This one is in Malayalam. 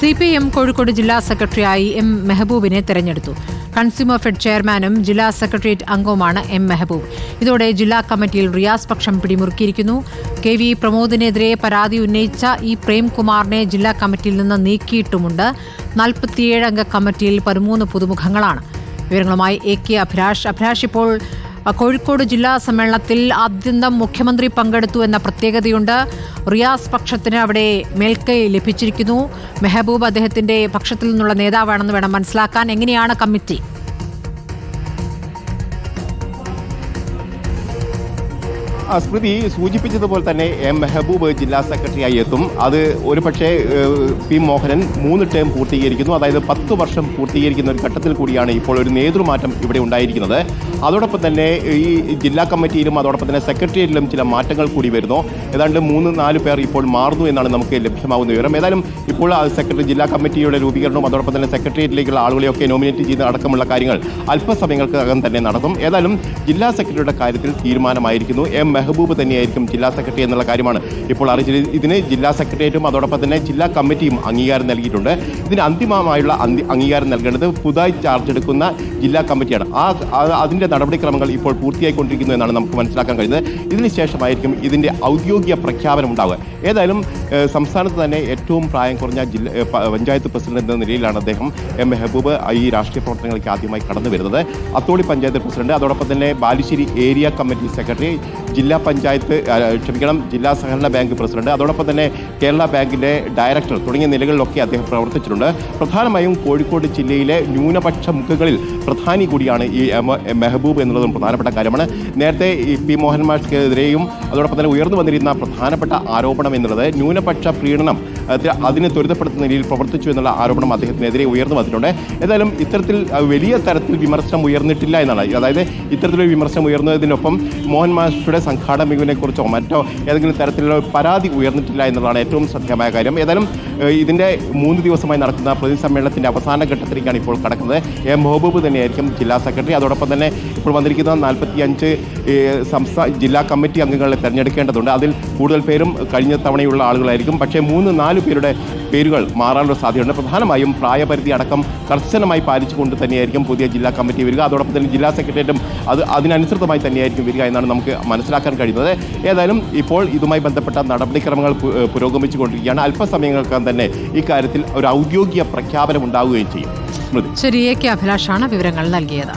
സി പി എം കോഴിക്കോട് ജില്ലാ സെക്രട്ടറിയായി എം മെഹബൂബിനെ തെരഞ്ഞെടുത്തു. കൺസ്യൂമർ ഫെഡ് ചെയർമാനും ജില്ലാ സെക്രട്ടേറിയറ്റ് അംഗവുമാണ് എം മെഹബൂബ്. ഇതോടെ ജില്ലാ കമ്മിറ്റിയിൽ റിയാസ് പക്ഷം പിടിമുറുക്കിയിരിക്കുന്നു. കെ വി പ്രമോദിനെതിരെ പരാതി ഉന്നയിച്ച ഇ പ്രേംകുമാറിനെ ജില്ലാ കമ്മിറ്റിയിൽ നിന്ന് നീക്കിയിട്ടുമുണ്ട്. നാൽപ്പത്തിയേഴ് അംഗ കമ്മിറ്റിയിൽ പതിമൂന്ന് പുതുമുഖങ്ങളാണ്. വിവരങ്ങളുമായി എ കെ അഭിലാഷ് അഭിലാഷ് ഇപ്പോൾ കോഴിക്കോട് ജില്ലാ സമ്മേളനത്തിൽ ആദ്യന്തം മുഖ്യമന്ത്രി പങ്കെടുത്തു എന്ന പ്രത്യേകതയുണ്ട്. റിയാസ് പക്ഷത്തിന് അവിടെ മേൽക്കൈ ലഭിച്ചിരിക്കുന്നു. മെഹബൂബ് അദ്ദേഹത്തിന്റെ പക്ഷത്തിൽ നിന്നുള്ള നേതാവാണെന്ന് വേണം മനസ്സിലാക്കാൻ. എങ്ങനെയാണ് കമ്മിറ്റി? സ്മൃതി സൂചിപ്പിച്ചതുപോലെ തന്നെ എം മെഹബൂബ് ജില്ലാ സെക്രട്ടറിയായി എത്തും. അത് ഒരുപക്ഷെ പക്ഷേ പി മോഹനൻ മൂന്ന് ടേം പൂർത്തീകരിക്കുന്നു. അതായത് പത്ത് വർഷം പൂർത്തീകരിക്കുന്ന ഒരു ഘട്ടത്തിൽ കൂടിയാണ് ഇപ്പോൾ ഒരു നേതൃമാറ്റം ഇവിടെ ഉണ്ടായിരിക്കുന്നത്. അതോടൊപ്പം തന്നെ ഈ ജില്ലാ കമ്മിറ്റിയിലും അതോടൊപ്പം തന്നെ സെക്രട്ടേറിയറ്റിലും ചില മാറ്റങ്ങൾ കൂടി വരുന്നു. ഏതാണ്ട് മൂന്ന് നാല് പേർ ഇപ്പോൾ മാറുന്നു എന്നാണ് നമുക്ക് ലഭ്യമാകുന്ന വിവരം. ഏതായാലും ഇപ്പോൾ സെക്രട്ടറി ജില്ലാ കമ്മിറ്റിയുടെ രൂപീകരണവും അതോടൊപ്പം തന്നെ സെക്രട്ടേറിയറ്റിലേക്കുള്ള ആളുകളെയൊക്കെ നോമിനേറ്റ് ചെയ്യുന്ന അടക്കമുള്ള കാര്യങ്ങൾ അല്പസമയങ്ങൾക്കകം തന്നെ നടക്കും. ഏതായാലും ജില്ലാ സെക്രട്ടറിയുടെ കാര്യത്തിൽ തീരുമാനമായിരിക്കുന്നു. എം മെഹബൂബ് തന്നെയായിരിക്കും ജില്ലാ സെക്രട്ടറി എന്നുള്ള കാര്യമാണ് ഇപ്പോൾ അറിയിച്ചത്. ഇതിന് ജില്ലാ സെക്രട്ടേറിയറ്റും അതോടൊപ്പം തന്നെ ജില്ലാ കമ്മിറ്റിയും അംഗീകാരം നൽകിയിട്ടുണ്ട്. ഇതിന് അന്തിമമായുള്ള അന്തി- അംഗീകാരം നൽകേണ്ടത് പുതുതായി ചാർജ് എടുക്കുന്ന ജില്ലാ കമ്മിറ്റിയാണ്. ആ അതിന്റെ നടപടിക്രമങ്ങൾ ഇപ്പോൾ പൂർത്തിയായിക്കൊണ്ടിരിക്കുന്നു എന്നാണ് നമുക്ക് മനസ്സിലാക്കാൻ കഴിയുന്നത്. ഇതിനുശേഷമായിരിക്കും ഇതിന്റെ ഔദ്യോഗിക പ്രഖ്യാപനം ഉണ്ടാവുക. ഏതായാലും സംസ്ഥാനത്ത് തന്നെ ഏറ്റവും പ്രായം കുറഞ്ഞ ജില്ല പഞ്ചായത്ത് പ്രസിഡന്റ് എന്ന നിലയിലാണ് അദ്ദേഹം എം. മെഹബൂബ് ഈ രാഷ്ട്രീയ പ്രവർത്തനങ്ങൾക്ക് ആദ്യമായി കടന്നു വരുന്നത് അത്തോളി പഞ്ചായത്ത് പ്രസിഡന്റ് അതോടൊപ്പം തന്നെ ബാലുശ്ശേരി ഏരിയ കമ്മിറ്റി സെക്രട്ടറി ജില്ലാ പഞ്ചായത്ത് ആ, ക്ഷമിക്കണം ജില്ലാ സഹകരണ ബാങ്ക് പ്രസിഡന്റ് അതോടൊപ്പം തന്നെ കേരള ബാങ്കിന്റെ ഡയറക്ടർ തുടങ്ങിയ നിലകളിലൊക്കെ അദ്ദേഹം പ്രവർത്തിച്ചിട്ടുണ്ട്. പ്രധാനമായും കോഴിക്കോട് ജില്ലയിലെ ന്യൂനപക്ഷ മുഖങ്ങളിൽ പ്രധാനി കൂടിയാണ് ഈ മെഹബൂബ് എന്നുള്ളതും പ്രധാനപ്പെട്ട കാര്യമാണ്. നേരത്തെ പി മോഹൻ മാഷ്ക്കെതിരെയും അതോടൊപ്പം തന്നെ ഉയർന്നു വന്നിരുന്ന പ്രധാനപ്പെട്ട ആരോപണം എന്നുള്ളത് ന്യൂനപക്ഷ പ്രീണനം അതിനെ ത്വരിതപ്പെടുത്തുന്ന രീതിയിൽ പ്രവർത്തിച്ചു എന്നുള്ള ആരോപണം അദ്ദേഹത്തിനെതിരെ ഉയർന്നു വന്നിട്ടുണ്ട്. ഏതായാലും ഇത്തരത്തിൽ വലിയ തരത്തിൽ വിമർശനം ഉയർന്നിട്ടില്ല എന്നാണ്. അതായത് ഇത്തരത്തിലൊരു വിമർശനം ഉയർന്നതിനൊപ്പം മോഹൻ മാഷയുടെ സംഘാടന മികവിനെ കുറിച്ചോ മറ്റോ ഏതെങ്കിലും തരത്തിലുള്ള പരാതി ഉയർന്നിട്ടില്ല എന്നുള്ളതാണ് ഏറ്റവും ശ്രദ്ധേയമായ കാര്യം. ഏതായാലും ഇതിന്റെ മൂന്ന് ദിവസമായി നടക്കുന്ന പ്രതിസമ്മേളനത്തിന്റെ അവസാന ഘട്ടത്തിലേക്കാണ് ഇപ്പോൾ കടക്കുന്നത്. എം മെഹബൂബ് തന്നെയായിരിക്കും ജില്ലാ സെക്രട്ടറി. അതോടൊപ്പം തന്നെ ഇപ്പോൾ വന്നിരിക്കുന്ന നാൽപ്പത്തി അഞ്ച് സംസ്ഥാന ജില്ലാ കമ്മിറ്റി അംഗങ്ങളെ തിരഞ്ഞെടുക്കേണ്ടതുണ്ട്. അതിൽ കൂടുതൽ പേരും കഴിഞ്ഞ തവണയുള്ള ആളുകളായിരിക്കും. പക്ഷേ മൂന്ന് നാല് പേരുടെ പേരുകൾ മാറാനുള്ള സാധ്യതയുണ്ട്. പ്രധാനമായും പ്രായപരിധി അടക്കം കർശനമായി പാലിച്ചുകൊണ്ട് തന്നെയായിരിക്കും പുതിയ ജില്ലാ കമ്മിറ്റി വരിക. അതോടൊപ്പം തന്നെ ജില്ലാ സെക്രട്ടേറിയറ്റും അത് അതിനനുസൃതമായി തന്നെയായിരിക്കും വരിക എന്നാണ് നമുക്ക് മനസ്സിലാക്കാൻ കഴിയുന്നത്. ഏതായാലും ഇപ്പോൾ ഇതുമായി ബന്ധപ്പെട്ട നടപടിക്രമങ്ങൾ പുരോഗമിച്ചു കൊണ്ടിരിക്കുകയാണ് പുരോഗമിച്ചുകൊണ്ടിരിക്കുകയാണ്. അല്പസമയങ്ങൾക്കകം തന്നെ ഇക്കാര്യത്തിൽ ഒരു ഔദ്യോഗിക പ്രഖ്യാപനം ഉണ്ടാവുകയും ചെയ്യും. ചെറിയ അഭിലാഷാണ് വിവരങ്ങൾ നൽകിയത്.